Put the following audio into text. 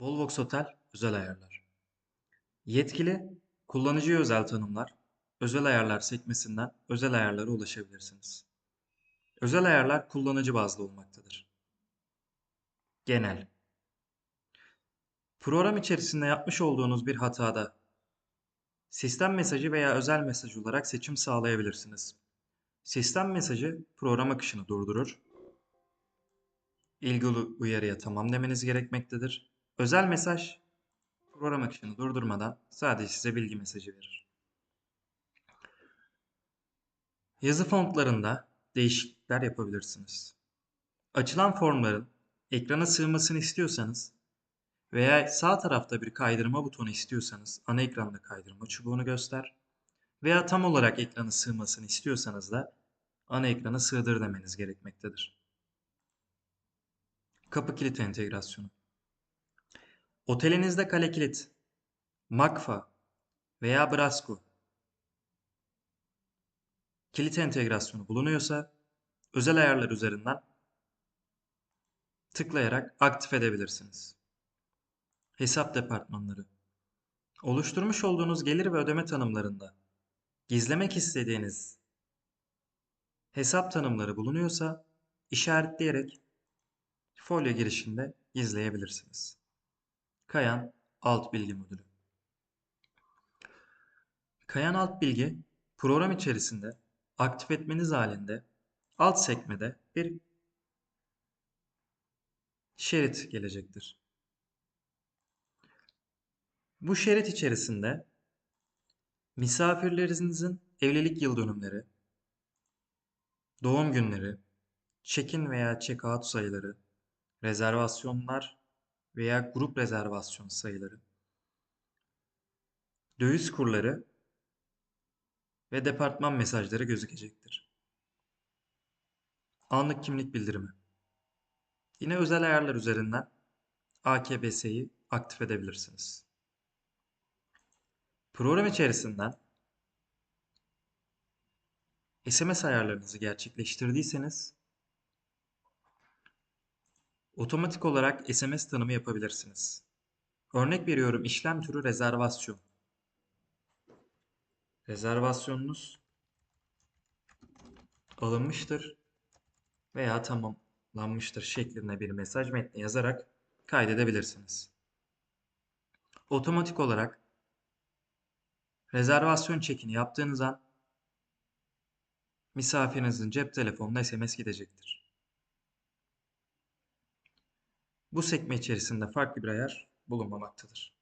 Volvox Otel özel ayarlar. Yetkili, kullanıcıya özel tanımlar, özel ayarlar sekmesinden özel ayarlara ulaşabilirsiniz. Özel ayarlar kullanıcı bazlı olmaktadır. Genel. Program içerisinde yapmış olduğunuz bir hatada sistem mesajı veya özel mesaj olarak seçim sağlayabilirsiniz. Sistem mesajı program akışını durdurur. İlgili uyarıya tamam demeniz gerekmektedir. Özel mesaj program akışını durdurmadan sadece size bilgi mesajı verir. Yazı fontlarında değişiklikler yapabilirsiniz. Açılan formların ekrana sığmasını istiyorsanız veya sağ tarafta bir kaydırma butonu istiyorsanız ana ekranda kaydırma çubuğunu göster veya tam olarak ekranı sığmasını istiyorsanız da ana ekrana sığdır demeniz gerekmektedir. Kapı kilit entegrasyonu. Otelinizde kale kilit, Makfa veya Brasco kilit entegrasyonu bulunuyorsa özel ayarlar üzerinden tıklayarak aktif edebilirsiniz. Hesap departmanları. Oluşturmuş olduğunuz gelir ve ödeme tanımlarında gizlemek istediğiniz hesap tanımları bulunuyorsa işaretleyerek folyo girişinde gizleyebilirsiniz. Kayan alt bilgi modülü. Kayan alt bilgi program içerisinde aktif etmeniz halinde alt sekmede bir şerit gelecektir. Bu şerit içerisinde misafirlerinizin evlilik yıl dönümleri, doğum günleri, check-in veya check-out sayıları, rezervasyonlar veya grup rezervasyon sayıları, döviz kurları ve departman mesajları gözükecektir. Anlık kimlik bildirimi. Yine özel ayarlar üzerinden AKBS'yi aktif edebilirsiniz. Program içerisinden SMS ayarlarınızı gerçekleştirdiyseniz otomatik olarak SMS tanımı yapabilirsiniz. Örnek veriyorum işlem türü rezervasyon. Rezervasyonunuz alınmıştır veya tamamlanmıştır şeklinde bir mesaj metni yazarak kaydedebilirsiniz. Otomatik olarak rezervasyon çekini yaptığınız an misafirinizin cep telefonuna SMS gidecektir. Bu sekme içerisinde farklı bir ayar bulunmamaktadır.